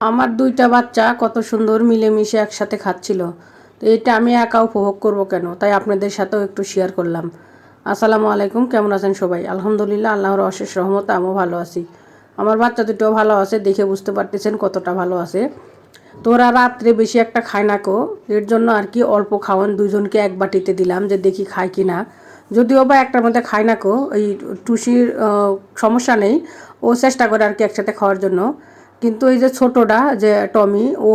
আমার দুইটা বাচ্চা কত সুন্দর মিলেমিশে একসাথে খাচ্ছিল। তো এটা আমি একা উপভোগ করব কেন? তাই আপনাদের সাথেও একটু শেয়ার করলাম। আসসালামু আলাইকুম, কেমন আছেন সবাই? আলহামদুলিল্লাহ, আল্লাহর অশেষ রহমত আমিও ভালো আছি। আমার বাচ্চা দুটোও ভালো আছে, দেখে বুঝতে পারতেছেন কতটা ভালো আছে। তোরা রাত্রে বেশি একটা খায় না কো। এর জন্য আর কি অল্প খাওয়ান দুজনকে এক বাটিতে দিলাম যে দেখি খায় কি না। যদিও বা একটার মধ্যে খায় না কো, এই টুসির সমস্যা নেই। ও চেষ্টা করে আর কি একসাথে খাওয়ার জন্য। কিন্তু এই যে ছোটোটা, যে টমি, ও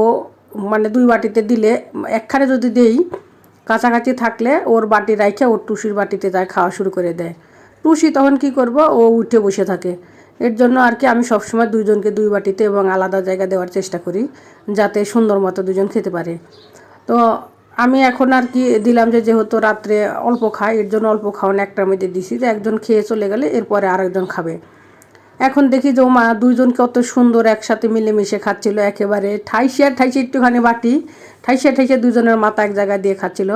মানে দুই বাটিতে দিলে, একখানে যদি দেই, কাছাকাছি থাকলে ওর বাটি রাখে ওর টুসির বাটিতে যায় খাওয়া শুরু করে দেয়। টুসি তখন কি করব? ও উঠে বসে থাকে। এর জন্য আর কি আমি সবসময় দুইজনকে দুই বাটিতে এবং আলাদা জায়গা দেওয়ার চেষ্টা করি, যাতে সুন্দর মতো দুজন খেতে পারে। তো আমি এখন আর কি দিলাম যে যেহেতু রাত্রে অল্প খায় এর জন্য অল্প খাওয়ানো একটা মধ্যে দিছি যে একজন খেয়ে চলে গেলে এরপরে আরেকজন খাবে। এখন দেখি যে মা দুইজন কত সুন্দর একসাথে মিলেমিশে খাচ্ছিল একেবারে। ঠাইসে ঠাইসে একটুখানি বাটি। ঠাইসে ঠাইসে দুজনের মাথা এক জায়গায় দিয়ে খাচ্ছিল।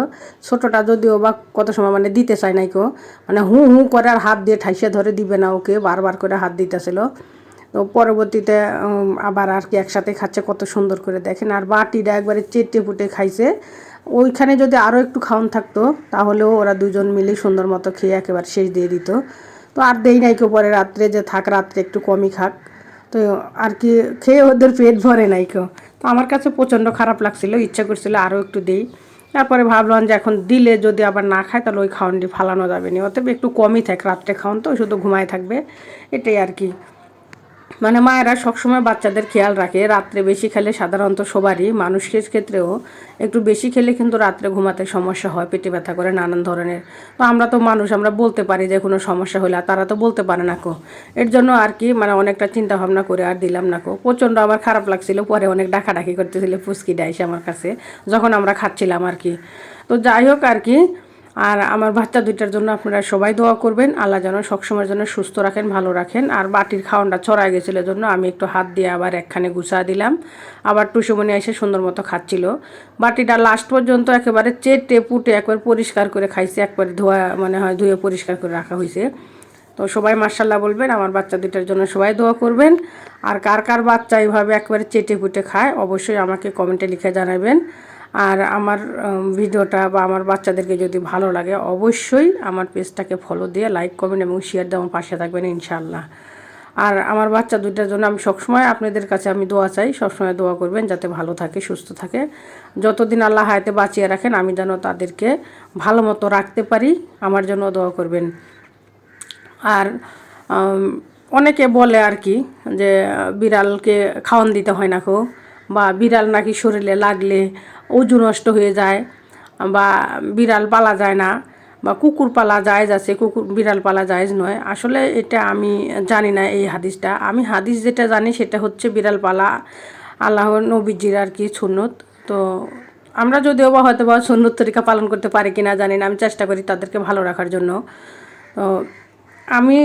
ছোটোটা যদিও বা কত সময় মানে দিতে চায় নাই কেউ মানে হু হু করে আর হাত দিয়ে ঠাইসে ধরে দিবে না ওকে, বারবার করে হাত দিতেছিল। তো পরবর্তীতে আবার আর কি একসাথে খাচ্ছে, কত সুন্দর করে দেখেন। আর বাটিটা একবারে চেটে ফুটে খাইছে। ওইখানে যদি আরও একটু খাওয়ান থাকতো, তাহলেও ওরা দুজন মিলে সুন্দর মতো খেয়ে একেবারে শেষ দিয়ে দিত। তো আর দেই নাই কেউ পরে রাত্রে যে থাক, রাত্রে একটু কমই খাক। তো আর কি, খেয়ে ওদের পেট ভরে নাই কেউ। তো আমার কাছে প্রচণ্ড খারাপ লাগছিল, ইচ্ছা করছিল আরও একটু দিই। তারপরে ভাবলাম যে এখন দিলে যদি আবার না খায়, তাহলে ওই খাওয়ানটি ফালানো যাবে না। অতএব একটু কমই থাক, রাত্রে খাওয়ান তো, শুধু ঘুমায় থাকবে। এটাই আর কি। মানে মায়েরা সবসময় বাচ্চাদের খেয়াল রাখে, রাত্রে বেশি খেলে সাধারণত সবারই। মানুষের ক্ষেত্রেও একটু বেশি খেলে কিন্তু রাত্রে ঘুমাতে সমস্যা হয়, পেটে ব্যথা করে নানান ধরনের। তো আমরা তো মানুষ, আমরা বলতে পারি যে কোনো সমস্যা হলে তারা তো বলতে পারে না কো। এর জন্য আর কি মানে অনেকটা চিন্তা ভাবনা করে আর দিলাম না কো। প্রচণ্ড আমার খারাপ লাগছিল, পরে অনেক ডাকাডাকি করতেছিল ফুসকি ডাইসে আমার কাছে, যখন আমরা খাচ্ছিলাম আর কি। তো যাই হোক আর কি আর আমার বাচ্চা দুইটার জন্য আপনারা সবাই দোয়া করবেন। আল্লাহ যেন সবসময়ের জন্য সুস্থ রাখেন, ভালো রাখেন। আর বাটির খাওয়ানটা ছড়ায় গেছিল জন্য আমি একটু হাত দিয়ে আবার একখানে গুছা দিলাম। আবার টুসুমনি এসে সুন্দর মতো খাচ্ছিল। বাটিটা লাস্ট পর্যন্ত একেবারে চেটে পুটে একবার পরিষ্কার করে খাইছে, একবার ধোয়া মানে হয় ধুয়ে পরিষ্কার করে রাখা হয়েছে তো সবাই মার্শাল্লাহ বলবেন, আমার বাচ্চা দুইটার জন্য সবাই দোয়া করবেন। আর কার কার বাচ্চা এইভাবে একবারে চেটে পুটে খায়, অবশ্যই আমাকে কমেন্টে লিখে জানাবেন। আর আমার ভিডিওটা বা আমার বাচ্চাদেরকে যদি ভালো লাগে অবশ্যই আমার পেজটাকে ফলো দিয়ে লাইক করবেন এবং শেয়ার দিয়ে আমার পাশে থাকবেন ইনশাল্লাহ আর আমার বাচ্চা দুইটার জন্য আমি সবসময় আপনাদের কাছে আমি দোয়া চাই, সবসময় দোয়া করবেন যাতে ভালো থাকে, সুস্থ থাকে। যতদিন আল্লাহ হায়াতে বাঁচিয়ে রাখেন, আমি যেন তাদেরকে ভালো মতো রাখতে পারি, আমার জন্য দোয়া করবেন। আর অনেকে বলে আর কি যে, বিড়ালকে খাওয়ান দিতে হয় না খো বা বিড়াল নাকি শরীরে লাগলে ওজন নষ্ট হয়ে যায় বা বিড়াল পালা যায় না বা কুকুর পালা যায় যাচ্ছে, কুকুর, বিড়াল পালা যায় নয়। আসলে এটা আমি জানি না এই হাদিসটা। আমি হাদিস যেটা জানি সেটা হচ্ছে বিড়াল পালা আল্লাহ নবীজির আর কি সুন্নত। তো আমরা যদিও বা হয়তো বা সুন্নত তরিকা পালন করতে পারি কি না জানি না, আমি চেষ্টা করি তাদেরকে ভালো রাখার জন্য। তো আমি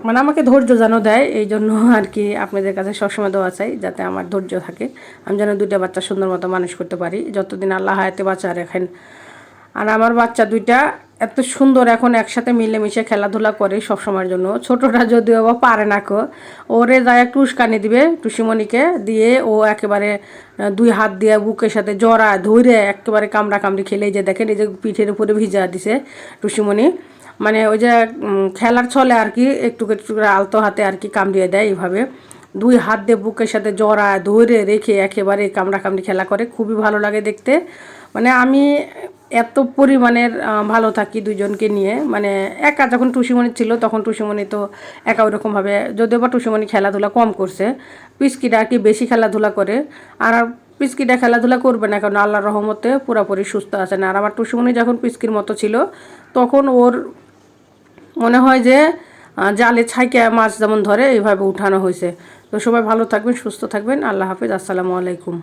মানে আমাকে ধৈর্য যেন দেয়, এই জন্য আর কি আপনাদের কাছে সবসময় দেওয়া চাই যাতে আমার ধৈর্য থাকে। আমি যেন দুইটা বাচ্চা সুন্দর মতো মানুষ করতে পারি। যতদিন আল্লাহ হায়াতে বাচ্চা রাখেন। আর আমার বাচ্চা দুইটা এত সুন্দর এখন একসাথে মিলেমিশে খেলাধুলা করে সবসময়ের জন্য। ছোটটা যদিও বা পারে না কো। ওরে যায় একটু উস্কানি দিবে টুসিমণিকে দিয়ে ও একেবারে দুই হাত দিয়ে বুকের সাথে জড়া ধরে একেবারে কামড়া কামড়ি খেলে যে দেখেন এই যে পিঠের উপরে ভিজা দিছে টুসিমণি। মানে ওই যে খেলার ছলে আর কি একটু একটু করে আলতো হাতে আর কি কামড়িয়ে দেয় এইভাবে। দুই হাত দিয়ে বুকের সাথে জড়া ধরে রেখে একেবারে কামড়া কামড়ি খেলা করে, খুবই ভালো লাগে দেখতে। মানে আমি এত পরিমাণের ভালো থাকি দুজনকে নিয়ে। মানে একা যখন টুসিমণি ছিল, তখন টুসিমণি তো একা ওরকমভাবে যদিও বা টুসিমণি খেলাধুলা কম করছে। পিসকিটা আর কি বেশি খেলাধুলা করে। আর পিসকিটা খেলাধুলা করবে না, কারণ আল্লাহর রহমতে পুরোপুরি সুস্থ আছে। না আর আমার টুসিমণি যখন পিসকির মতো ছিল, তখন ওর মনে হয় যে জালে ছাইকে মাছ যেমন ধরে, এইভাবে উঠানো হয়েছে। তো সবাই ভালো থাকবেন, সুস্থ থাকবেন। আল্লাহ হাফিজ। আসসালামু আলাইকুম।